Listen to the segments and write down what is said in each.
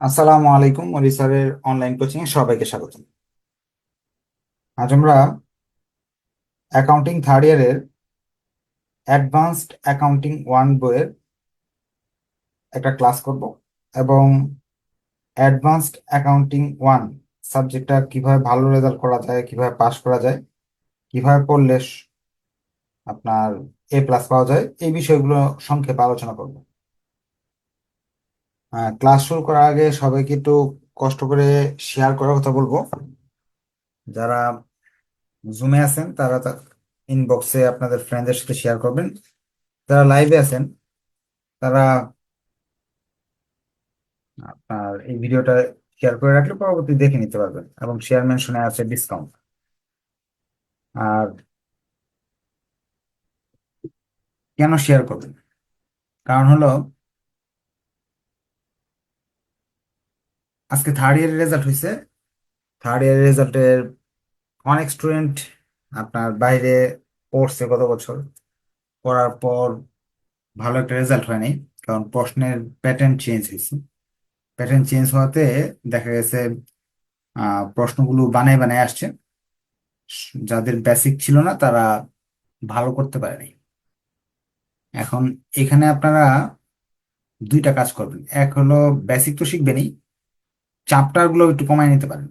আসসালামু আলাইকুম মরি স্যারের অনলাইন কোচিং এ সবাইকে স্বাগত আজ আমরা অ্যাকাউন্টিং থার্ড ইয়ারের অ্যাডভান্সড অ্যাকাউন্টিং ওয়ান বইয়ের একটা ক্লাস করব এবং অ্যাডভান্সড অ্যাকাউন্টিং ওয়ান সাবজেক্টটা কীভাবে ভালো রেজাল্ট করা যায়, কীভাবে পাস করা যায়, কীভাবে পড়লে আপনার এ প্লাস পাওয়া যায়, এই বিষয়গুলো সংক্ষেপে আলোচনা করব। ক্লাস শুরু করার আগে সবাইকে একটু কষ্ট করে শেয়ার করার কথা বলব। যারা জুমে আছেন, তারা ইনবক্সে আপনাদের ফ্রেন্ডদের সাথে শেয়ার করবেন। যারা লাইভে আছেন, তারা আপনার এই ভিডিওটা শেয়ার করে রাখলে পরবর্তী দেখে নিতে পারবেন এবং শেয়ার মেনশনে আছে ডিসকাউন্ট আর কেন শেয়ার করবেন? কারণ হলো আজকে থার্ড ইয়ারের রেজাল্ট হয়েছে থার্ড ইয়ারের রেজাল্টের অনেক স্টুডেন্ট আপনার বাইরে পড়ছে গত বছর। পড়ার পর ভালো একটা রেজাল্ট হয়নি কারণ প্রশ্নের প্যাটার্ন চেঞ্জ হয়েছে প্যাটার্ন চেঞ্জ হওয়াতে দেখা গেছে প্রশ্নগুলো বানায় বানায় আসছে। যাদের বেসিক ছিল না, তারা ভালো করতে পারেনি এখন এখানে আপনারা দুইটা কাজ করবেন। এক হলো বেসিক তো শিখবেনই চ্যাপ্টারগুলো একটু কমায় নিতে পারেন।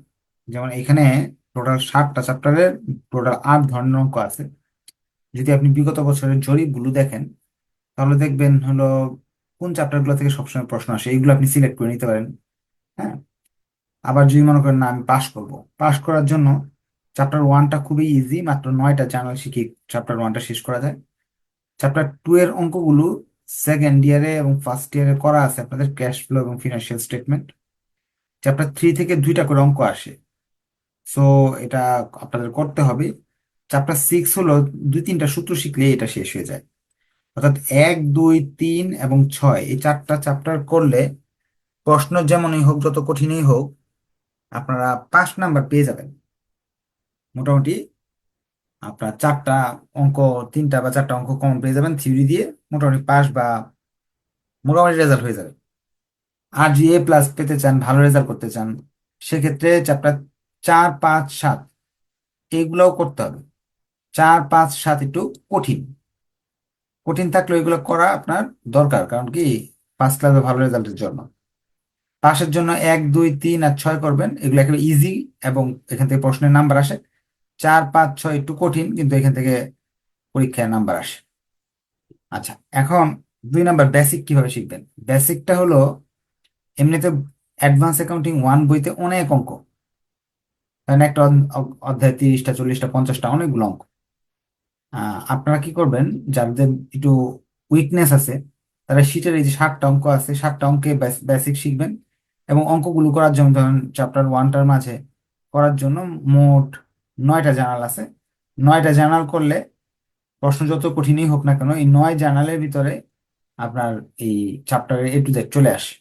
যেমন এখানে টোটাল ষাটটা চ্যাপ্টারের টোটাল আট ধরনের অঙ্ক আছে। যদি আপনি বিগত বছরের জরিপগুলো দেখেন, তাহলে দেখবেন হলো কোন চ্যাপ্টারগুলো থেকে সবসময় প্রশ্ন আসে, এইগুলো আপনি সিলেক্ট করে নিতে পারেন হ্যাঁ? আবার যদি মনে করেন, না, আমি পাশ করব। পাশ করার জন্য চ্যাপ্টার ওয়ানটা খুবই ইজি মাত্র নয়টা জানুয়ারি শিখে চ্যাপ্টার ওয়ানটা শেষ করা যায়। চ্যাপ্টার টু এর অঙ্কগুলো সেকেন্ড ইয়ারে এবং ফার্স্ট ইয়ারে করা আছে আপনাদের ক্যাশ ফ্লো এবং ফিনান্সিয়াল স্টেটমেন্ট চ্যাপ্টার থ্রি থেকে দুইটা করে অঙ্ক আসে। সো এটা আপনাদের করতে হবে। চ্যাপ্টার সিক্স হলো দুই তিনটা সূত্র শিখলে এটা শেষ হয়ে যায়। অর্থাৎ এক, দুই, তিন এবং ছয়, এই চারটা চ্যাপ্টার করলে প্রশ্ন যেমনই হোক, যত কঠিনই হোক, আপনারা পাঁচ নাম্বার পেয়ে যাবেন। মোটামুটি আপনার চারটা অঙ্ক, তিনটা বা চারটা অঙ্ক কমন পেয়ে যাবেন থিওরি দিয়ে মোটামুটি পাস বা মোটামুটি রেজাল্ট হয়ে যাবে। আর যদি এ প্লাস পেতে চান, ভালো রেজাল্ট করতে চান, সেক্ষেত্রে চ্যাপ্টার চার, পাঁচ, সাত এইগুলোও করতে হবে। চার, পাঁচ, সাত একটু কঠিন। কঠিন থাকলেও এগুলো করা আপনার দরকার, কারণ কি পাঁচ ক্লাসে ভালো রেজাল্টের জন্য। পাশের জন্য এক, দুই, তিন আর ছয় করবেন, এগুলো একেবারে ইজি এবং এখান থেকে প্রশ্নের নাম্বার আসে। চার, পাঁচ, ছয় একটু কঠিন, কিন্তু এখান থেকে পরীক্ষায় নাম্বার আসে। আচ্ছা এখন দুই নাম্বার বেসিক কীভাবে শিখবেন? বেসিকটা হলো এমনিতে অ্যাডভান্স অ্যাকাউন্টিং ওয়ান বইতে অনেক অঙ্ক। কারণ একটা অধ্যায় তিরিশটা, চল্লিশটা, পঞ্চাশটা অনেকগুলো অঙ্ক। আপনারা কি করবেন, যাদের একটু উইকনেস আছে, তারা শীটের এই যে ষাটটা অঙ্ক আছে ষাটটা অঙ্কে বেসিক শিখবেন এবং অঙ্কগুলো করার জন্য, ধরুন চ্যাপ্টার ওয়ানটার মাঝে করার জন্য মোট নয়টা জার্নাল আছে। নয়টা জার্নাল করলে প্রশ্ন যত কঠিনই হোক না কেন, এই নয় জার্নালের ভিতরে আপনার এই চ্যাপ্টারের এ টু জেড চলে আসে।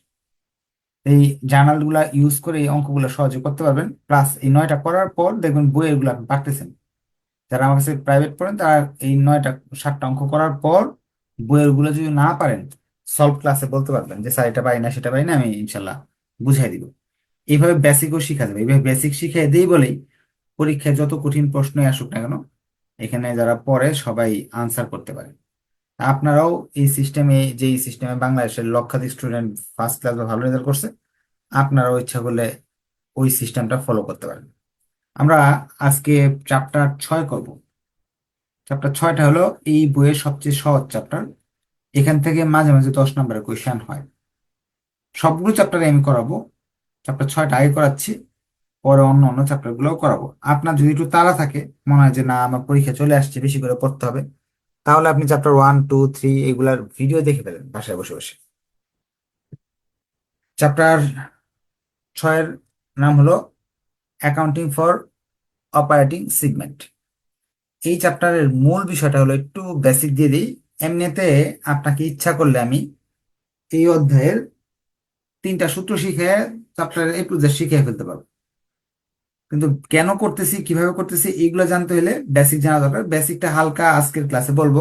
এই জার্নালগুলা ইউজ করে এই অঙ্কগুলো সহজে করতে পারবেন। প্লাস এই নয়টা করার পর দেখবেন বইয়েরগুলো আপনি পারতেছেন যারা আমার কাছে প্রাইভেট পড়েন, তারা এই নয়টা, সাতটা অঙ্ক করার পর বইয়েরগুলো যদি না পারেন সলভ ক্লাসে বলতে পারবেন যে, স্যার, এটা পারি না, সেটা পারি না, আমি ইনশাল্লাহ বুঝাই দিব। এইভাবে বেসিকও শিখা যাবে। এইভাবে বেসিক শিখিয়ে দিই বলেই পরীক্ষায় যত কঠিন প্রশ্নই আসুক না কেন, এখানে যারা পড়ে সবাই আনসার করতে পারে। আপনারাও এই সিস্টেমে যে সিস্টেমে বাংলাদেশের লক্ষাধিক স্টুডেন্ট ফার্স্ট ক্লাস ভালো রেজাল্ট করছে, আপনারাও ইচ্ছা করলে ওই সিস্টেমটা ফলো করতে পারেন। আমরা আজকে চ্যাপ্টার ছয় করব। চ্যাপ্টার ছয়টা হলো এই বইয়ের সবচেয়ে সহজ চ্যাপ্টার এখান থেকে মাঝে মাঝে দশ নম্বরের কোয়েশ্চেন হয়। সবগুলো চ্যাপ্টারে আমি করাবো। চ্যাপ্টার ছয়টা আগে করাচ্ছি, পরে অন্য অন্য চ্যাপ্টারগুলোও করাবো। আপনার যদি একটু তাড়া থাকে, মনে হয় যে না, আমার পরীক্ষা চলে আসছে, বেশি করে পড়তে হবে। তাহলে আপনি চ্যাপ্টার ওয়ান টু থ্রি এগুলার ভিডিও দেখে ফেলেন বাসায় বসে বসে। চ্যাপ্টার ছয়ের নাম হলো অ্যাকাউন্টিং ফর অপারেটিং সিগমেন্ট এই চ্যাপ্টারের মূল বিষয়টা হলো একটু বেসিক দিয়ে দিই। এমনিতে আপনাকে ইচ্ছা করলে আমি এই অধ্যায়ের তিনটা সূত্র শিখে চ্যাপ্টারের এ টু শিখে ফেলতে পারব। কিন্তু কেন করতেছি, কীভাবে করতেছি, এইগুলো জানতে হলে বেসিক জানা দরকার। বেসিকটা হালকা আজকের ক্লাসে বলব।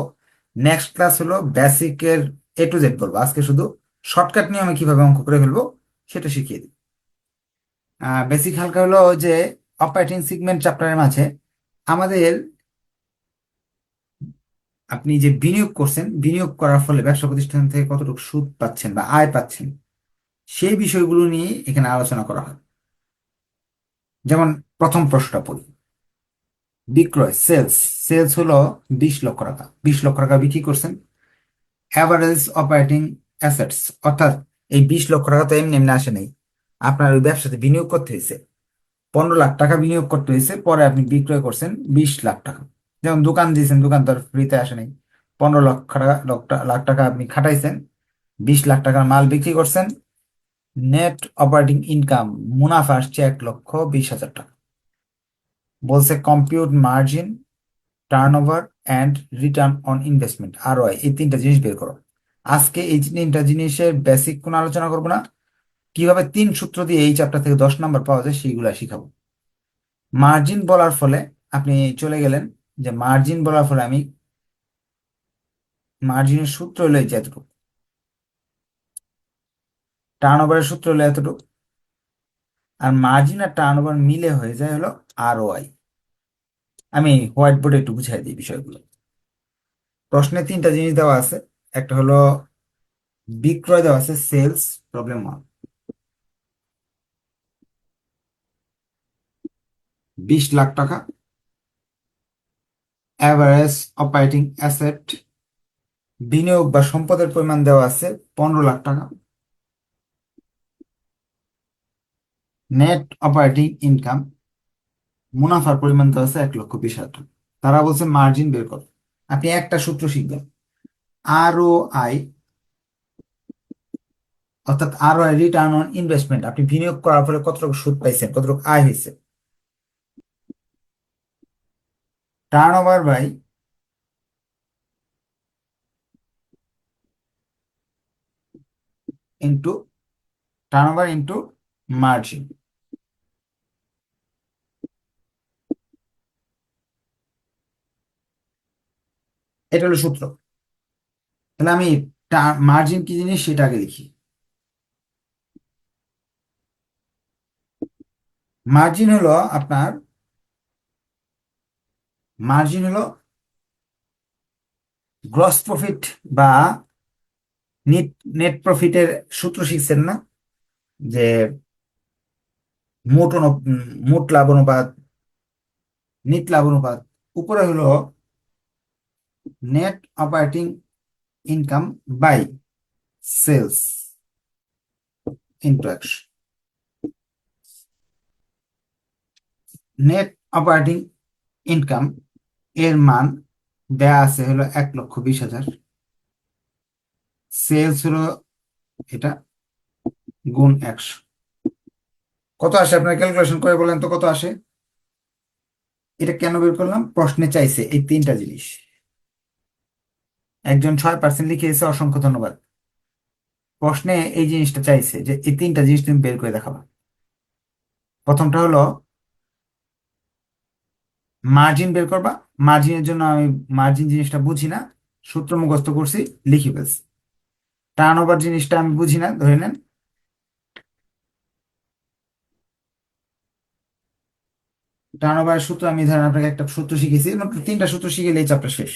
নেক্সট ক্লাস হলো বেসিকের এ টু জেড বলব। আজকে শুধু শর্টকাট নিয়ে আমি কীভাবে অঙ্ক করে ফেলব সেটা শিখিয়ে দিই। বেসিক হালকা হলো যে অপারেটিং সিগমেন্ট চ্যাপ্টারের মাঝে আমাদের আপনি যে বিনিয়োগ করছেন, বিনিয়োগ করার ফলে ব্যবসা প্রতিষ্ঠান থেকে কতটুকু সুদ পাচ্ছেন বা আয় পাচ্ছেন, সেই বিষয়গুলো নিয়ে এখানে আলোচনা করা হয়। যেমন প্রথম প্রশ্নটা পড়ি। বিক্রয় সেলস সেলস হলো বিশ লক্ষ টাকা। বিশ লক্ষ টাকা বিক্রি করছেন। অ্যাভারেজ অপারেটিং অ্যাসেটস অর্থাৎ এই বিশ লক্ষ টাকা তো এমনি এমনি আসে নাই। আপনার ওই ব্যবসাতে বিনিয়োগ করতে হয়েছে। পনেরো লাখ টাকা বিনিয়োগ করতে হয়েছে, পরে আপনি বিক্রয় করছেন বিশ লাখ টাকা। যেমন দোকান দিয়েছেন, দোকান তো আর ফ্রিতে আসে নাই। পনেরো লক্ষ টাকা লাখ টাকা আপনি খাটাইছেন, বিশ লাখ টাকার মাল বিক্রি করছেন নেট অপারেটিং ইনকাম মুনাফা আসছে এক লক্ষ বিশ হাজার টাকা। বলছে compute margin turnover and return on investment আর এই তিনটা জিনিস বের করো। আজকে এই তিনটা জিনিসের বেসিক কোনো আলোচনা করব না। কীভাবে তিন সূত্র দিয়ে এই চ্যাপ্টার থেকে দশ নম্বর পাওয়া যায় সেইগুলো শিখাবো। মার্জিন বলার ফলে আপনি চলে গেলেন যে মার্জিন বলার ফলে আমি মার্জিনের সূত্র হলো এই যে এতটুকু। টার্ন ওভারের সূত্র হলো এতটুকু। আর মার্জিন আর টার্ন ওভার মিলে হয়ে যায় হলো আর ওয়াই আমি হোয়াইট বোর্ডে একটু বুঝাই দিই বিষয়গুলো। প্রশ্নে তিনটা জিনিস দেওয়া আছে। একটা হলো বিক্রয় দেওয়া আছে সেলস প্রবলেম ওয়ান বিশ লাখ টাকা। অ্যাভারেজ অপারেটিং অ্যাসেট বিনিয়োগ বা সম্পদের পরিমাণ দেওয়া আছে পনেরো লাখ টাকা। নেট অপারেটিং ইনকাম মুনাফার পরিমাণ দেওয়া আছে এক লক্ষ বিশ হাজার তারা বলছে মার্জিন বের করো। আপনি একটা সূত্র শিখবেন। আর ও আই অর্থাৎ R I return on investment আপনি বিনিয়োগ করার ফলে কতটুকু সুদ পাইছেন কতটুকু আয় হয়েছে turnover by into turnover into margin এটা হলো সূত্র। তাহলে আমি মার্জিন কি জিনিস সেটা আগে লিখি। মার্জিন হলো আপনার মার্জিন হলো গ্রস প্রফিট বা নেট নেট প্রফিটের সূত্র শিখছেন না? যে মোট মোট লাভ অনুপাত নিট লাভ অনুপাত, উপরে হলো net operating income by sales into একশো নেট অপারেটিং ইনকাম এর মান দেয়া আছে হলো এক লক্ষ বিশ হাজার। সেলস হলো এটা গুণ একশো। কত আসে আপনার ক্যালকুলেশন করে বলেন তো কত আসে? এটা কেন বের করলাম? প্রশ্নে চাইছে এই তিনটা জিনিস। একজন ছয় পার্সেন্ট লিখে এসে অসংখ্য ধন্যবাদ। প্রশ্নে এই জিনিসটা চাইছে যে এই তিনটা জিনিস তুমি বের করে দেখাবা। প্রথমটা হলো মার্জিন বের করবা। মার্জিনের জন্য আমি মার্জিন জিনিসটা বুঝি না। সূত্র মুখস্থ করছি, লিখি ফেলছি। টার্ন ওভার জিনিসটা আমি বুঝি না, ধরে নেন। টার্ন ওভারের সূত্র, আমি ধরেন আপনাকে একটা সূত্র শিখেছি। তিনটা সূত্র শিখে এই চ্যাপ্টার শেষ।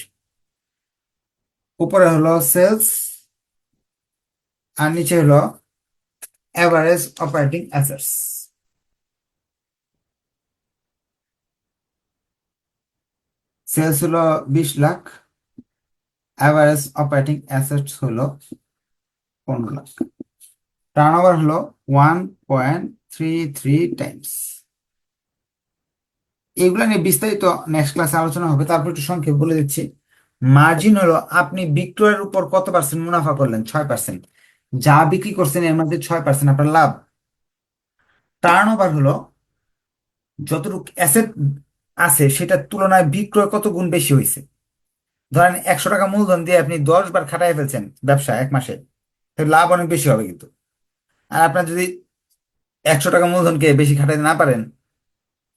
উপরে হলো সেলস আর নিচে হলো অ্যাভারেজ অপারেটিং অ্যাসেটস সেলস হলো বিশ লাখ অ্যাভারেজ অপারেটিং অ্যাসেটস হলো পনেরো লাখ। টার্ন ওভার হলো one point three three times এগুলো নিয়ে বিস্তারিত নেক্সট ক্লাসে আলোচনা হবে। তারপর একটু সংক্ষেপ বলে দিচ্ছি। মার্জিন হলো, আপনি বিক্রয়ের উপর কত পার্সেন্ট মুনাফা করলেন? ছয় পার্সেন্ট যা বিক্রি করছেন, এর মধ্যে ছয় পার্সেন্ট আপনার লাভ। টার্ন ওভার হলো, যতটুকু অ্যাসেট আছে, সেটার তুলনায় বিক্রয় কত গুণ বেশি হয়েছে? ধরেন, একশো টাকা মূলধন দিয়ে আপনি দশ বার খাটাই ফেলছেন ব্যবসা এক মাসে লাভ অনেক বেশি হবে কিন্তু। আর আপনার যদি একশো টাকা মূলধনকে বেশি খাটাইতে না পারেন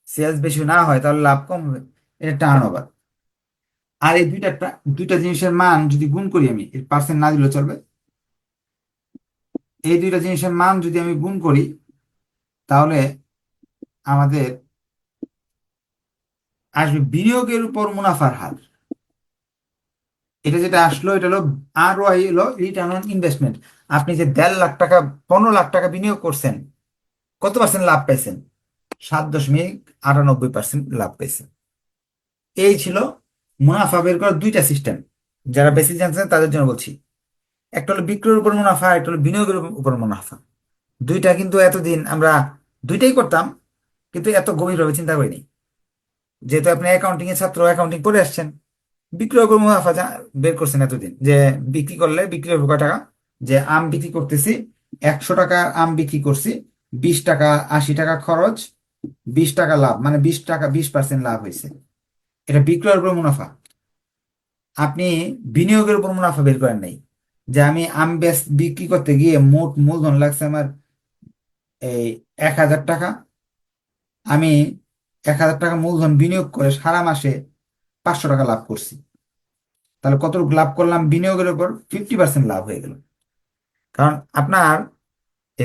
সেলস বেশি না হয়, তাহলে লাভ কম হবে। এটা টার্ন ওভার আর এই দুইটা দুইটা জিনিসের মান যদি গুণ করি আমি, এর পার্সেন্ট না দিলে চলবে। এই দুইটা জিনিসের মান যদি আমি গুণ করি, তাহলে আমাদের আসবে বিনিয়োগের উপর মুনাফার হার। এটা যেটা আসলো, এটা হলো আর ওয়াই হলো রিটার্ন অন ইনভেস্টমেন্ট আপনি যে দেড় লাখ টাকা, পনেরো লাখ টাকা বিনিয়োগ করছেন, কত পার্সেন্ট লাভ পাইছেন? সাত দশমিক আটানব্বই পার্সেন্ট লাভ পেয়েছে। এই ছিল মুনাফা বের করার দুইটা সিস্টেম যারা বেশি জানছেন তাদের জন্য বলছি, একটা হলো বিক্রয়ের উপর মুনাফা, একটা হলো বিনিয়োগের উপর মুনাফা। দুইটা কিন্তু এতদিন আমরা দুইটাই করতাম, কিন্তু এত গভীরভাবে চিন্তা করিনি। যেহেতু আপনি অ্যাকাউন্টিং এর ছাত্র অ্যাকাউন্টিং পড়ে আসছেন বিক্রয় উপর মুনাফা বের করছেন এতদিন, যে বিক্রি করলে বিক্রি হবে কয় টাকা? যে আম বিক্রি করতেছি, একশো টাকা আম বিক্রি করছি, বিশ টাকা, আশি টাকা খরচ বিশ টাকা লাভ মানে বিশ টাকা, বিশ পার্সেন্ট লাভ হয়েছে। এটা বিক্রয়ের উপর মুনাফা। আপনি বিনিয়োগের উপর মুনাফা বের করেন নাই। যে আমি আম বেচ বিক্রি করতে গিয়ে মোট মূলধন লাগছে আমার, এই এক হাজার টাকা। আমি এক হাজার টাকা মূলধন বিনিয়োগ করে সারা মাসে পাঁচশো টাকা লাভ করছি। তাহলে কতটুকু লাভ করলাম বিনিয়োগের উপর? ফিফটি পার্সেন্ট লাভ হয়ে গেল। কারণ আপনার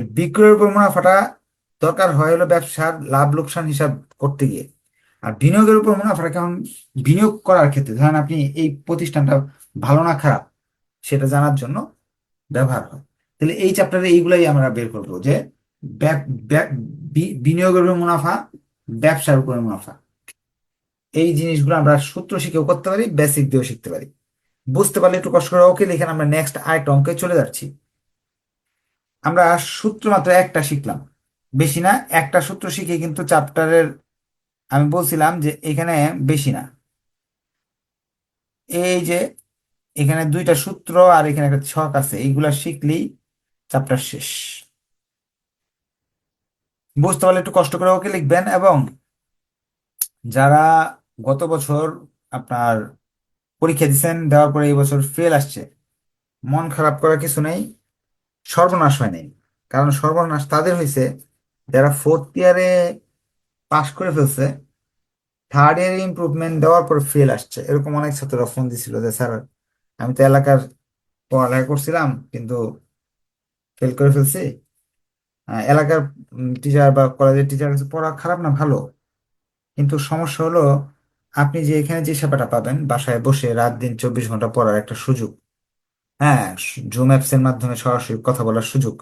বিক্রয়ের উপর মুনাফাটা দরকার হয় হলো ব্যবসার লাভ লোকসান হিসাব করতে গিয়ে। আর বিনিয়োগের উপর মুনাফাটা কেমন বিনিয়োগ করার ক্ষেত্রে, ধরেন আপনি এই প্রতিষ্ঠানটা ভালো না খারাপ, সেটা জানার জন্য ব্যবহার হয়। তাহলে এই চ্যাপ্টারে এইগুলাই আমরা বের করব যে বিনিয়োগের উপর মুনাফা, ব্যবসার উপরে মুনাফা। এই জিনিসগুলো আমরা সূত্র শিখেও করতে পারি বেসিক দিয়েও শিখতে পারি। বুঝতে পারলে একটু কষ্ট করে ওকে লিখে আমরা নেক্সট আরেকটা অঙ্কে চলে যাচ্ছি। আমরা সূত্র মাত্র একটা শিখলাম। বেশি না। একটা সূত্র শিখে কিন্তু চ্যাপ্টারের আমি বলছিলাম যে এখানে বেশি না। এই যে এখানে দুইটা সূত্র আর এখানে একটা ছক আছে, এইগুলা শিখলেই চ্যাপ্টার শেষ। বুঝতে পারলে একটু কষ্ট করে ওকে লিখবেন এবং যারা গত বছর আপনার পরীক্ষা দিচ্ছেন দেওয়ার পরে এই বছর ফেল আসছে, মন খারাপ করার কিছু নেই, সর্বনাশ হয় নাই। কারণ সর্বনাশ তাদের হয়েছে যারা ফোর্থ ইয়ারে পাশ করে ফেলছে থার্ড ইয়ারে ইমপ্রুভমেন্ট দেওয়ার পর ফেল আসছে। এরকম অনেক ছাত্ররা ফোন দিছিল যে, স্যার, আমি তো এলাকার পড়ালেখা করছিলাম, কিন্তু ফেল করে ফেলছি। এলাকার টিচার বা কলেজের টিচার কাছে পড়া খারাপ না, ভালো। কিন্তু সমস্যা হলো, আপনি যে এখানে যে সেবাটা পাবেন, বাসায় বসে রাত দিন চব্বিশ ঘণ্টা পড়ার একটা সুযোগ। হ্যাঁ জুম অ্যাপসের মাধ্যমে সরাসরি কথা বলার সুযোগ।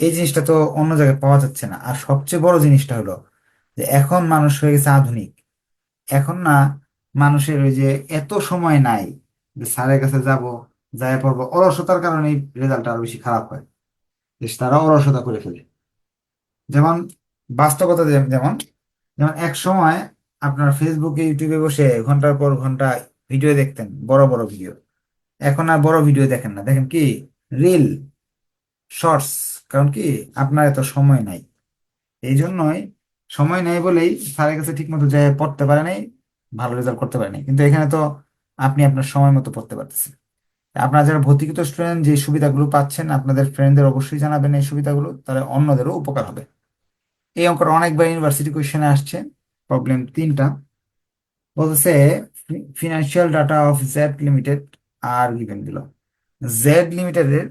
এই জিনিসটা তো অন্য জায়গায় পাওয়া যাচ্ছে না। আর সবচেয়ে বড় জিনিসটা হলো যে এখন মানুষ হয়ে গেছে আধুনিক। এখন না মানুষের ওই যে এত সময় নাই যে স্যারের কাছে যাব যাই পড়ব, অলসতার কারণে রেজাল্ট আরও বেশি খারাপ হয়। তারা অলসতা করে ফেলে। যেমন বাস্তবতা যেমন যেমন এক সময় আপনার ফেসবুকে ইউটিউবে বসে ঘণ্টার পর ঘণ্টা ভিডিও দেখতেন, বড় বড় ভিডিও। এখন আর বড় ভিডিও দেখেন না। দেখেন কি? রিল শর্টস কারণ কি, আপনার এত সময় নাই। এই জন্যই সময় নেই বলেই স্যারের কাছে ঠিক মতো যায় পড়তে পারে নাই, ভালো রেজাল্ট করতে পারে নাই। কিন্তু এখানে তো আপনি আপনার সময় মতো পড়তে পারতেছেন। আপনারা যারা ভর্তিকৃত স্টুডেন্ট যে সুবিধাগুলো পাচ্ছেন, আপনাদের ফ্রেন্ডদের অবশ্যই জানাবেন এই সুবিধাগুলো, তাহলে অন্যদেরও উপকার হবে। এই অঙ্কটা অনেকবার ইউনিভার্সিটি কোয়েশনে আসছে প্রবলেম তিনটা। বলতেছে financial data of Z limited R given দিল জেড লিমিটেডের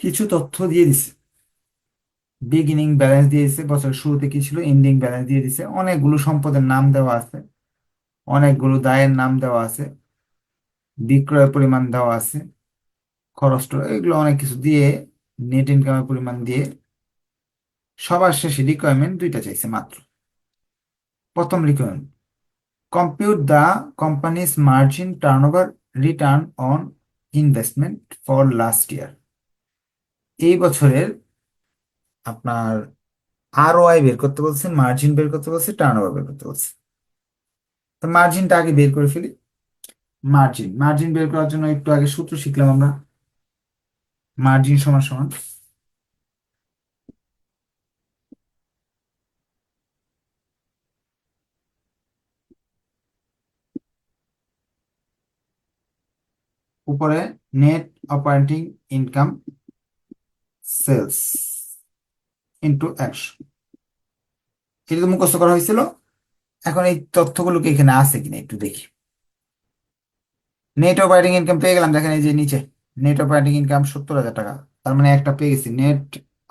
কিছু তথ্য দিয়ে দিছে। বিগিনিং ব্যালেন্স দিয়ে দিছে বছরের শুরুতে কি ছিল? এন্ডিং ব্যালেন্স দিয়ে দিছে। অনেকগুলো সম্পদের নাম দেওয়া আছে, অনেকগুলো দায়ের নাম দেওয়া আছে, বিক্রয়ের পরিমাণ দেওয়া আছে, খরচ এগুলো অনেক কিছু দিয়ে নেট ইনকামের পরিমাণ দিয়ে, সবার শেষে রিকোয়ারমেন্ট দুইটা চাইছে মাত্র। প্রথম requirement compute the company's margin turnover return on investment for last year এই বছরের আপনার আরওআই বের করতে বলছে মার্জিন বের করতে বলছে টার্নওভার বের করতে বলছে। তো মার্জিনটা আগে বের করে ফেলি। মার্জিন মার্জিন বের করার জন্য একটু আগে সূত্র শিখলাম আমরা। মার্জিন সমান সমান। উপরে net operating income sales into একশো এটা তো মুখস্থ করা হয়েছিল, এখন এই তথ্যগুলো কি এখানে আছে কিনা একটু দেখি। নেট অপারেটিং ইনকাম পেয়ে গেলাম, দেখেন এই যে নিচে। নেট অপারেটিং ইনকাম সত্তর হাজার টাকা। তার মানে একটা পেয়ে গেছি। নেট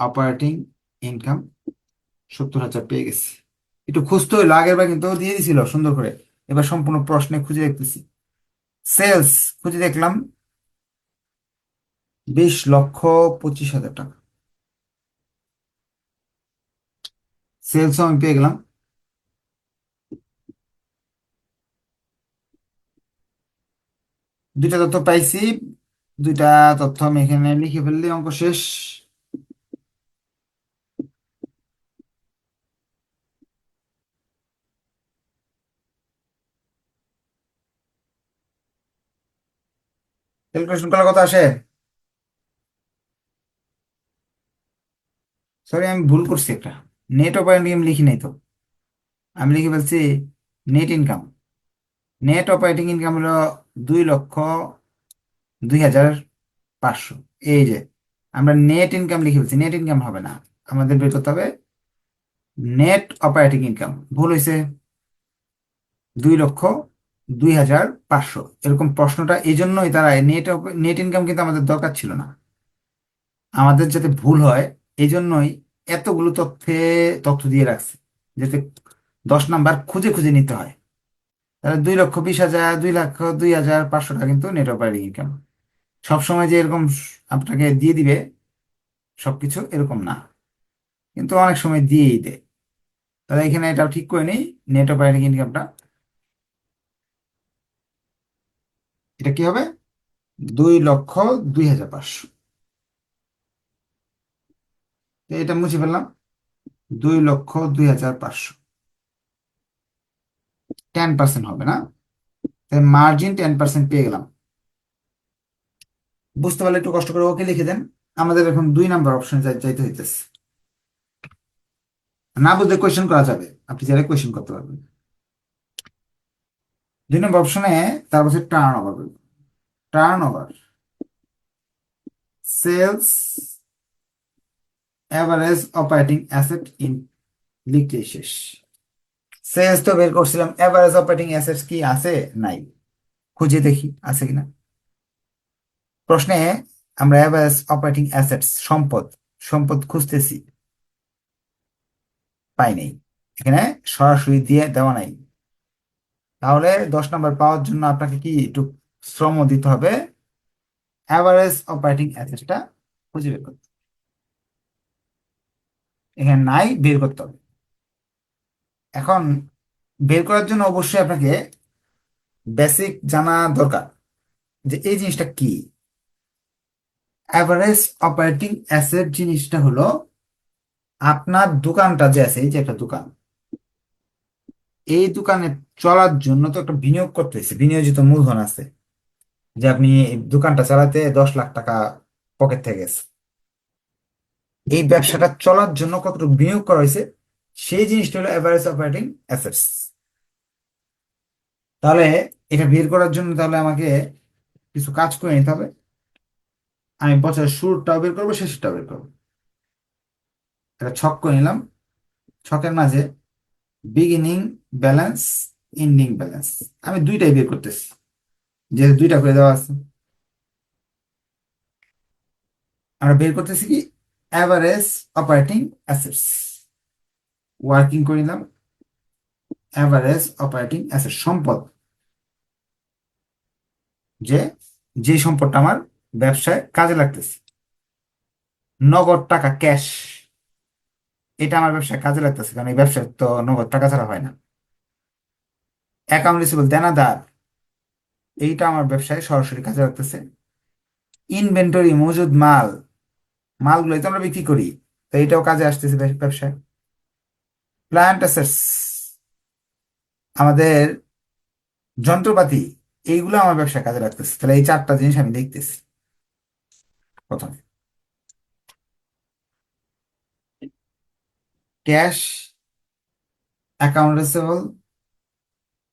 অপারেটিং ইনকাম সত্তর হাজার পেয়ে গেছি। একটু খুঁজতে হইল আগের বার কিন্তু দিয়ে দিছিল সুন্দর করে। এবার সম্পূর্ণ প্রশ্নে খুঁজে দেখতেছি। সেলস খুঁজে দেখলাম বিশ লক্ষ পঁচিশ হাজার টাকা। সেলসও আমি পেয়ে গেলাম। দুইটা তথ্য পাইছি। দুইটা তথ্য আমি এখানে লিখে ফেললি, অঙ্ক শেষ। ক্যালকুলেশন করলে কত আসে? সরি আমি ভুল করছি একটা। নেট অপারেটিং আমি লিখি নাই তো। আমি লিখে ফেলছি net income net operating income হলো দুই লক্ষ দুই হাজার পাঁচশো। এই যে, আমরা নেট ইনকাম লিখে ফেলছি। নেট ইনকাম হবে না। আমাদের বের করতে হবে নেট অপারেটিং ইনকাম ভুল হয়েছে দুই লক্ষ দুই হাজার পাঁচশো। এরকম প্রশ্নটা, এই জন্যই তারা নেট নেট ইনকাম কিন্তু আমাদের দরকার ছিল না। আমাদের যাতে ভুল হয় এই জন্যই এতগুলো তথ্যে তথ্য দিয়ে রাখছে, যাতে দশ নাম্বার খুঁজে খুঁজে নিতে হয়। তাহলে দুই লক্ষ বিশ হাজার, দুই লক্ষ দুই হাজার পাঁচশো টাকা কিন্তু নেট অপারেটিং ইনকাম সবসময় যে এরকম আপনাকে দিয়ে দিবে, সবকিছু এরকম না। কিন্তু অনেক সময় দিয়েই দেয়। তাহলে এখানে এটাও ঠিক করে নিই নেট অপারেটিং ইনকামটা এটা কি হবে? দুই লক্ষ দুই হাজার পাঁচশো। এটা মুছে ফেললাম। দুই লক্ষ দুই হাজার পাঁচশো। টেন পার্সেন্ট হবে না? তাই মার্জিন টেন পার্সেন্ট পেয়ে গেলাম। বুঝতে পারলে একটু কষ্ট করে ওকে লিখে দেন। আমাদের এখন দুই নাম্বার অপশন যাইতে হইতেছে। না বুঝলে কোয়েশ্চেন করা যাবে। আপনি যারা কোয়েশ্চেন করতে পারবেন। দুই নম্বর অপশনে তার বলছে turnover turnover sales average operating asset in লিখতে শেষ তো বের করছিলাম অ্যাভারেজ অপারেটিং অ্যাসেটস কি আছে? নাই। খুঁজে দেখি, আছে কিনা। প্রশ্নে, আমরা অ্যাভারেজ অপারেটিং অ্যাসেটস সম্পদ সম্পদ খুঁজতেছি। পাই নাই। এখানে সরাসরি দিয়ে দেওয়া নাই। তাহলে দশ নম্বর পাওয়ার জন্য আপনাকে কি একটু শ্রম দিতে হবে? অ্যাভারেজ অপারেটিং অ্যাসেটটা খুঁজে বের করতে এখানে নাই, বের করতে হবে। এখন বের করার জন্য অবশ্যই আপনাকে বেসিক জানা দরকার যে এই জিনিসটা কি। অ্যাভারেজ অপারেটিং অ্যাসেট জিনিসটা হলো আপনার দোকানটা যে আছে, এই যে একটা দোকান। এই দোকানে চলার জন্য তো একটা বিনিয়োগ করতেছে বিনিয়োজিত মূলধন আছে। যে আপনি দোকানটা চালাতে দশ লাখ টাকা পকেট থেকে গেছে। এই ব্যবসাটা চলার জন্য কতটুকু বিনিয়োগ করা হয়েছে, সেই জিনিসটা হলো অ্যাভারেজ অপারেটিং অ্যাসেটস তাহলে এটা বের করার জন্য তাহলে আমাকে কিছু কাজ করে নিতে হবে। আমি বছরের শুরুটাও বের করব শেষটাও বের করব। একটা ছক করে নিলাম। ছকের মাঝে বিগিনিং ব্যালেন্স এন্ডিং ব্যালেন্স আমি দুইটাই বের করতেছি। যেহেতু দুইটা করে দেওয়া আছে। আমরা বের করতেছি কি? অ্যাভারেজ অপারেটিং অ্যাসেটস ওয়ার্কিং করে নিলাম। অ্যাভারেজ অপারেটিং অ্যাসেট সম্পদ। যে যে সম্পদটা আমার ব্যবসায় কাজে লাগতেছে। নগদ টাকা ক্যাশ এটা আমার ব্যবসায় কাজে লাগতেছে, কারণ এই ব্যবসায় তো নগদ টাকা ছাড়া হয় না। অ্যাকাউন্ট রিসিবল দেনাদার এইটা আমার ব্যবসায় সরাসরি কাজে লাগতেছে। ইনভেন্টরি মজুদ মাল মালগুলো তো আমরা বিক্রি করি, তো এটাও কাজে আসতেছে ব্যবসায় প্ল্যান্ট আমাদের যন্ত্রপাতি, এইগুলো আমার ব্যবসায় কাজে লাগতেছে। তাহলে এই চারটা জিনিস আমি দেখতেছি। প্রথমে। Cash account receivable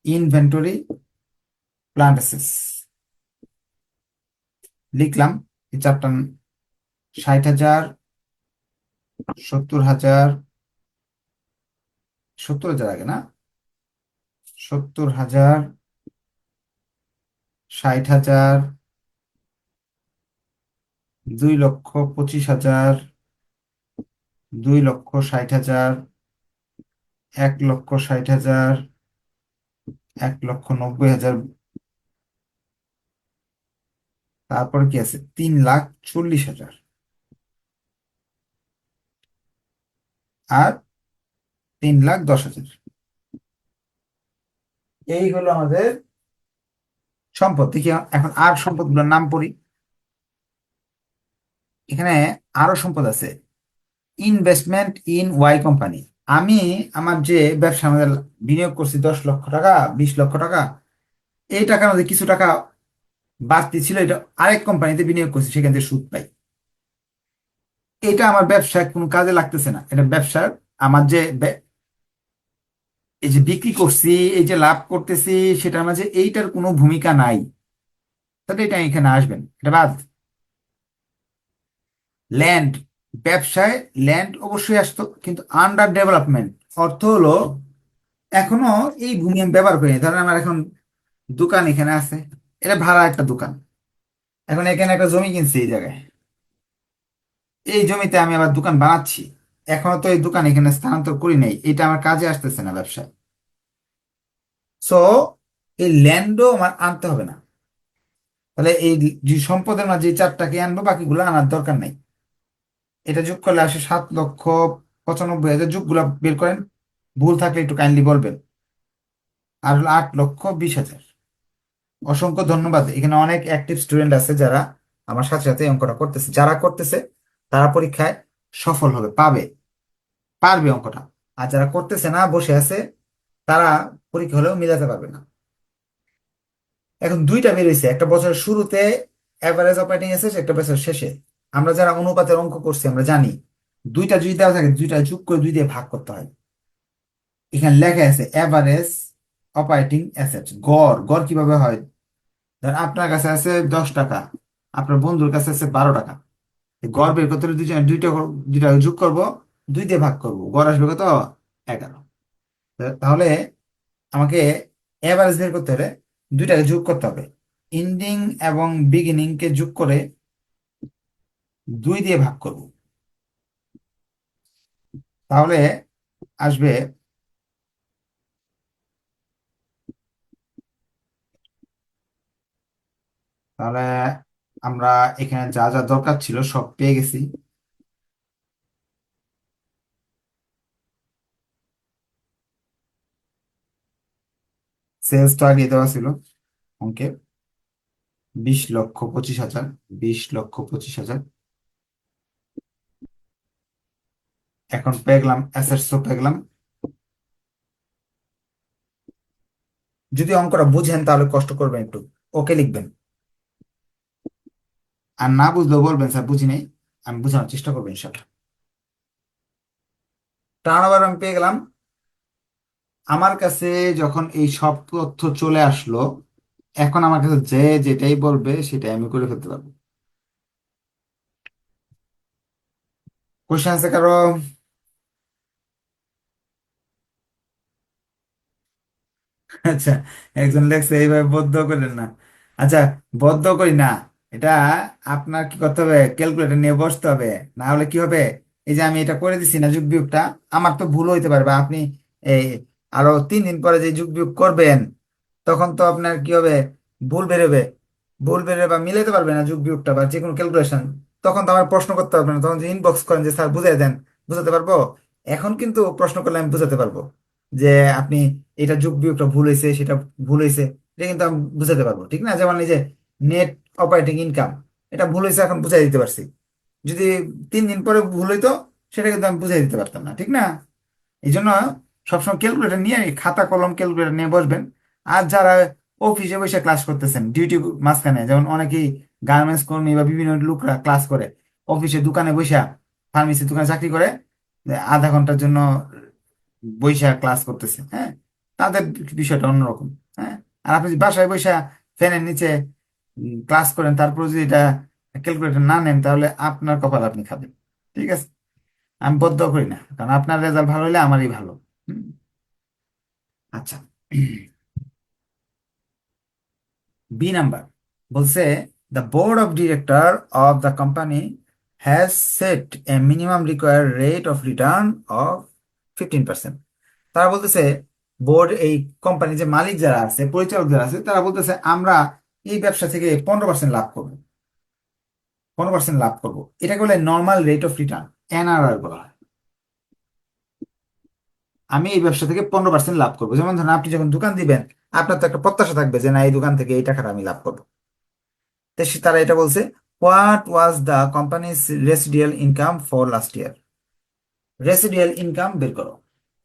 inventory assets লিখলাম, এই চারটা ষাট হাজার, সত্তর হাজার সত্তর হাজার আগে না? সত্তর হাজার, ষাট হাজার, দুই লক্ষ পঁচিশ হাজার, দুই লক্ষ ষাট হাজার, এক লক্ষ ষাট হাজার, এক লক্ষ নব্বই হাজার। তারপর কি আছে? তিন লাখ চল্লিশ হাজার। আর তিন লাখ দশ হাজার। এই হলো আমাদের সম্পদ। দেখি এখন আর সম্পদগুলোর নাম পড়ি। এখানে আরও সম্পদ আছে। ইনভেস্টমেন্ট ইন ওয়াই কোম্পানি আমি আমার যে ব্যবসা আমাদের বিনিয়োগ করছি দশ লক্ষ টাকা, বিশ লক্ষ টাকা, এই টাকার মধ্যে কিছু টাকা বাড়তি ছিল এটা আরেক কোম্পানিতে বিনিয়োগ করছি, সেখান থেকে সুদ পাই। এটা আমার ব্যবসায় কোনো কাজে লাগতেছে না। এটা ব্যবসার আমার যে এই যে বিক্রি করছি, এই যে লাভ করতেছি, সেটার মাঝে এইটার কোনো ভূমিকা নাই। তাহলে এটা এখানে আসবেন। এটা বাদ। ল্যান্ড ব্যবসায় ল্যান্ড অবশ্যই আসতো, কিন্তু আন্ডার ডেভেলপমেন্ট অর্থ হলো এখনও এই ভূমি আমি ব্যবহার করিনি। ধরেন আমার এখন দোকান এখানে আছে। এটা ভাড়া একটা দোকান। এখন এখানে একটা জমি কিনছি এই জায়গায়। এই জমিতে আমি আবার দোকান বানাচ্ছি। এখনও তো এই দোকান এখানে স্থানান্তর করি নাই। এটা আমার কাজে আসতেছে না ব্যবসায়। সো এই ল্যান্ডও আমার আনতে হবে না। তাহলে এই যে সম্পদের মাঝে চারটাকে আনব, বাকিগুলো আনার দরকার নাই। এটা যোগ করলে আসে সাত লক্ষ পঁচানব্বই হাজার, যোগগুলো বের করেন। ভুল থাকলে একটু কাইন্ডলি বলবেন। আর হলো আট লক্ষ বিশ হাজার। অসংখ্য ধন্যবাদ। এখানে অনেক অ্যাক্টিভ স্টুডেন্ট আছে যারা আমার সাথে সাথে অঙ্কটা করতেছে। যারা করতেছে তারা পরীক্ষায় সফল হবে, পাবে, পারবে অঙ্কটা। আর যারা করতেছে না, বসে আছে, তারা পরীক্ষা হলেও মিলাতে পারবে না। এখন দুইটা বের হয়েছে একটা বছরের শুরুতে অ্যাভারেজ অপারেটিং এসেছে একটা বছর শেষে। আমরা যারা অনুপাতের অঙ্ক করছি, আমরা জানি দুইটা যদি দেওয়া থাকে, দুইটা যোগ করে দুই দিয়ে ভাগ করতে হয়। এখানে লেখা আছে অ্যাভারেজ অপারেটিং অ্যাসেট গড়। গড় কীভাবে হয়? ধর আপনার কাছে আছে দশ টাকা, আপনার বন্ধুর কাছে আছে বারো টাকা। গড় বের করতে হলে দুইটা দুইটা দুইটা যোগ করব, দুই দিয়ে ভাগ করব। গড় আসবে কত? এগারো। তাহলে আমাকে এভারেজ বের করতে হলে দুইটাকে যোগ করতে হবে। এন্ডিং এবং বিগিনিং কে যোগ করে দুই দিয়ে ভাগ করব। তাহলে আসবে তাহলে আমরা এখানে যা যা দরকার ছিল সব পেয়ে গেছি। সেলস আগে দেওয়া ছিল অঙ্কে বিশ লক্ষ পঁচিশ হাজার, বিশ লক্ষ পঁচিশ হাজার। এখন পেয়ে গেলাম অ্যাসেটসও পেয়ে গেলাম যদি অঙ্কটা বুঝেন তাহলে কষ্ট করবেন একটু। ওকে লিখবেন। আর না বুঝলেও বলবেন, স্যার, বুঝি নাই, আমি বোঝানোর চেষ্টা করব ইনশাল্লাহ টার্নওভার আমি পেয়ে গেলাম। আমার কাছে যখন এই সব তথ্য চলে আসলো, এখন আমার কাছে যে যেটাই বলবে, সেটাই আমি করে ফেলতে পারব। কোশ্চেন আছে কারও? আচ্ছা একজন লেখছে, এইভাবে বদ্ধ করেন না। আচ্ছা বদ্ধ করি না। এটা আপনার কি করতে হবে? ক্যালকুলেটর নিয়ে বসতে হবে। না হলে কি হবে? এই যে আমি এটা করে দিছি না যোগ বিয়োগটা, আমার তো ভুল হইতে পারবে আপনি এই আরও তিন দিন পরে যে যোগ বিয়োগ করবেন, তখন তো আপনার কি হবে? ভুল বেরোবে ভুল বেরোবে বা মিলাতে পারবে না যোগ বিয়োগটা বা যে কোনো ক্যালকুলেশন তখন তো আমার প্রশ্ন করতে পারবে না। তখন যে ইনবক্স করেন যে, স্যার, বুঝাই দেন, বুঝাতে পারব? এখন কিন্তু প্রশ্ন করলে আমি বুঝাতে পারব যে, আপনি এটা যোগ বিয়োগটা ভুল হয়েছে সেটা ভুল হয়েছে এটা কিন্তু আমি বুঝাতে পারব, ঠিক না? যেমন এই যে নেট অপারেটিং ইনকাম এটা ভুল হয়েছে এখন বুঝাই দিতে পারছি। যদি তিন দিন পরে ভুল হইতো, সেটা কিন্তু আমি বুঝাই দিতে পারতাম না, ঠিক না? এই জন্য সবসময় ক্যালকুলেটর নিয়ে খাতা, কলম ক্যালকুলেটর নিয়ে বসবেন। আর যারা অফিসে বসে ক্লাস করতেছেন ডিউটি মাঝখানে, যেমন অনেকেই গার্মেন্টস কর্মী বা বিভিন্ন লোকরা ক্লাস করে অফিসে দোকানে বসে ফার্মেসি দোকানে চাকরি করে, আধা ঘণ্টার জন্য বৈশা ক্লাস করতেছে হ্যাঁ? তাদের বিষয়টা অন্যরকম হ্যাঁ? আর আপনি বাসায় বৈশা ফ্যানের নিচে ক্লাস করেন, তারপর যদি এটা ক্যালকুলেটর না নেন, তাহলে আপনার কপাল আপনি খাবেন। ঠিক আছে? আমি বদ্ধ করি না, কারণ আপনার রেজাল্ট ভালো হলে আমারই ভালো। আচ্ছা। বি নাম্বার বলছে the board of director of the company has set a minimum required rate of return of fifteen percent তারা বলতেছে বোর্ড এই কোম্পানি যে মালিক যারা আছে, পরিচালক যারা আছে, তারা বলতেছে, আমরা এই ব্যবসা থেকে পনেরো পার্সেন্ট লাভ করব। পনেরো পার্সেন্ট লাভ করব। এটাকে বলে normal rate of return NRR বলা হয়। আমি এই ব্যবসা থেকে পনেরো পার্সেন্ট লাভ করব। যেমন ধরুন, আপনি যখন দোকান দিবেন, আপনার তো একটা প্রত্যাশা থাকবে যে না, এই দোকান থেকে এই টাকাটা আমি লাভ করব। তো তারা এটা বলছে what was the company's residual income for last year residual income বের করো।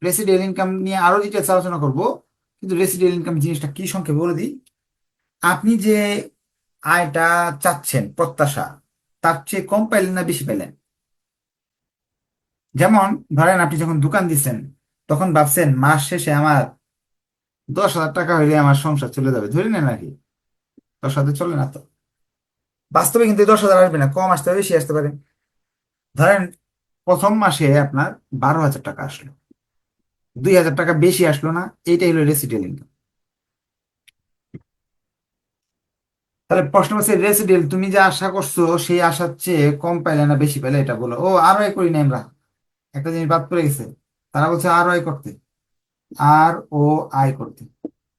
রেসিডিয়াল ইনকাম নিয়ে আরও ডিটেলস আলোচনা করব, কিন্তু রেসিডিয়াল ইনকাম জিনিসটা কি সংক্ষেপে বলে দিই? আপনি যে আয়টা চাচ্ছেন, প্রত্যাশা, তার চেয়ে কম পাইলেন না বেশি পেলেন যেমন, ধরেন আপনি যখন দোকান দিচ্ছেন, তখন ভাবছেন, মাস শেষে আমার দশ হাজার টাকা হইলে আমার সংসার চলে যাবে। ধরে নেন নাকি দশ হাজার চলে না তো। বাস্তবে কিন্তু দশ হাজার আসবে না, কম আসতে পারে বেশি আসতে পারে। ধরেন, প্রথম মাসে আপনার বারো হাজার টাকা আসলো। দুই হাজার টাকা বেশি আসলো না, এইটাই হলো রেসিডিয়াল ইনকাম তাহলে প্রশ্ন হচ্ছে রেসিডিয়াল তুমি যে আশা করছ, সেই আশার চেয়ে কম পাইলে না বেশি পাইলে এটা বলো? ও আর আয় করি না আমরা। একটা জিনিস বাদ পড়ে গেছে। তারা বলছে আর আয় করতে। আর ও আয় করতে।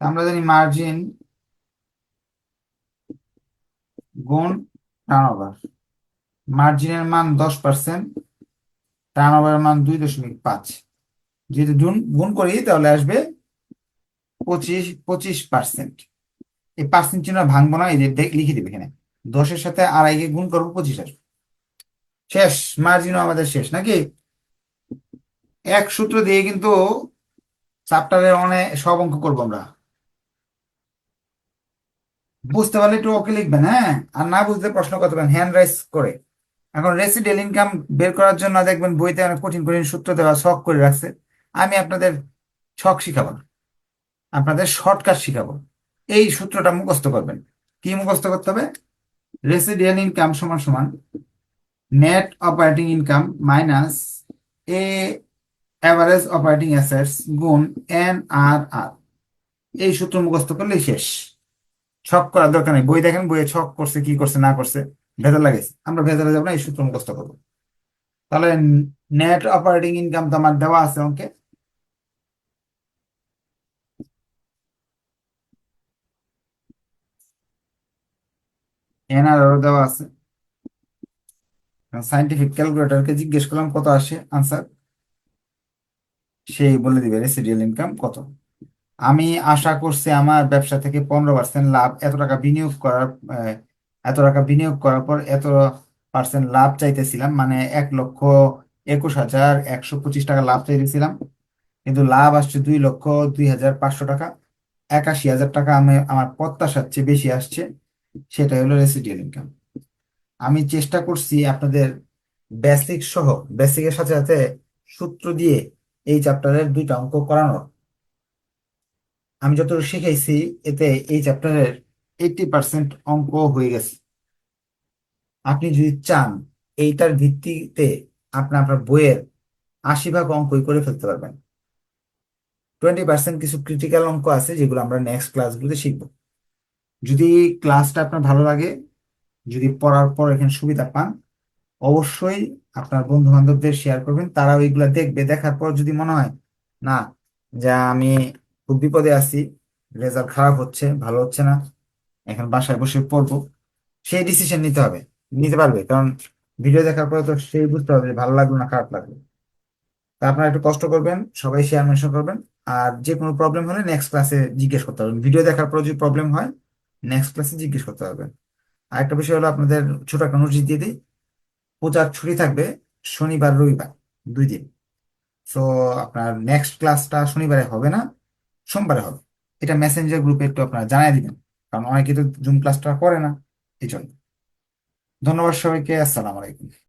আমরা জানি মার্জিন গুণ টার্নওভার মার্জিনের মান দশ পার্সেন্ট টার্ন টার্নওভারের মান দুই দশমিক পাঁচ। যদি গুণ করি, তাহলে আসবে পঁচিশ পঁচিশ পার্সেন্ট এই পাঁচ পার্সেন্ট চিহ্ন ভাঙবো না, এই যে লিখে দিবে এখানে। দশের সাথে আড়াইকে গুণ করব পঁচিশ আসবে শেষ মার্জিনও আমাদের শেষ, নাকি? এক সূত্র দিয়ে কিন্তু চ্যাপ্টারে অনেক সব অঙ্ক করব আমরা। বুঝতে পারলে একটু ওকে লিখবেন হ্যাঁ? আর না বুঝতে প্রশ্ন করতে পারেন হ্যান্ড রাইস করে। এখন রেসিডেন্ট ইনকাম বের করার জন্য দেখবেন বইতে অনেক কঠিন কঠিন সূত্র দেওয়া শখ করে রাখছে। আমি আপনাদের ছক শিখাবো আপনাদের শর্টকাট শিখাবো। এই সূত্রটা মুখস্থ করবেন। কি মুখস্থ করতে হবে? রেসিডিয়াল ইনকাম সমান সমান net operating income minus a average operating assets গুণ এন আর আর এই সূত্র মুখস্থ করলেই শেষ। ছক করার দরকার নেই। বই দেখেন, বইয়ে ছক করছে, কি করছে, না করছে, ভেজাল লাগেছে আমরা ভেজালে যাব না, এই সূত্র মুখস্থ করব। তাহলে নেট অপারেটিং ইনকাম তো আমার দেওয়া আছে অঙ্কে। এনআরও দেওয়া আছে। সাইন্টিফিক ক্যালকুলেটরকে জিজ্ঞেস করলাম, কত আসে? আনসার সেই বলে দিবে রেসিডিয়াল ইনকাম কত? আমি আশা করছি আমার ব্যবসা থেকে পনেরো পার্সেন্ট লাভ, এত টাকা বিনিয়োগ করার এত টাকা বিনিয়োগ করার পর এত পার্সেন্ট লাভ চাইতেছিলাম মানে এক লক্ষ একুশ হাজার একশো পঁচিশ টাকা লাভ চাইতেছিলাম। কিন্তু লাভ আসছে দুই লক্ষ দুই হাজার পাঁচশো টাকা। একাশি হাজার টাকা আমি, আমার প্রত্যাশার চেয়ে বেশি আসছে। সেটা হলো রেসিডিয়াল ইনকাম আমি চেষ্টা করছি আপনাদের বেসিক সহ বেসিকের সাথে সাথে সূত্র দিয়ে এই চ্যাপ্টারের দুইটা অঙ্ক করানোর। আমি যতটুকু শিখাইছি এতে এই চ্যাপ্টারের এইটি পার্সেন্ট অঙ্ক হয়ে গেছে। আপনি যদি চান, এইটার ভিত্তিতে আপনি আপনার বইয়ের আশি ভাগ অঙ্কই করে ফেলতে পারবেন। টোয়েন্টি পার্সেন্ট কিছু ক্রিটিক্যাল অঙ্ক আছে, যেগুলো আমরা নেক্সট ক্লাসগুলোতে শিখব। যদি ক্লাসটা আপনার ভালো লাগে, যদি পড়ার পর এখানে সুবিধা পান, অবশ্যই আপনার বন্ধু বান্ধবদের শেয়ার করবেন। তারাও ওইগুলা দেখবে। দেখার পর যদি মনে হয়, না, যা আমি খুব বিপদে আছি রেজাল্ট খারাপ হচ্ছে, ভালো হচ্ছে না, এখন বাসায় বসে পড়ব, সেই ডিসিশন নিতে হবে। নিতে পারবে। কারণ ভিডিও দেখার পরে তো সেই বুঝতে হবে যে ভালো লাগল না খারাপ লাগল। তা আপনারা একটু কষ্ট করবেন, সবাই শেয়ার মেনশন করবেন। আর যে কোনো প্রবলেম হলে নেক্সট ক্লাসে জিজ্ঞেস করতে পারবেন। ভিডিও দেখার পর যদি প্রবলেম হয় নেক্সট ক্লাসে জিজ্ঞেস করতে পারবেন আর একটা বিষয় হলো আপনাদের ছোট একটা নোটিশ দিয়ে দিই। পূজার ছুটি থাকবে শনিবার, রবিবার, দুই দিন। সো আপনার নেক্সট ক্লাসটা শনিবারে হবে না, সোমবারে হবে। এটা মেসেঞ্জার গ্রুপে একটু আপনারা জানাই দিবেন, কারণ অনেকে তো জুম ক্লাসটা করে না। এই জন্য। ধন্যবাদ সবাইকে, আসসালামু আলাইকুম।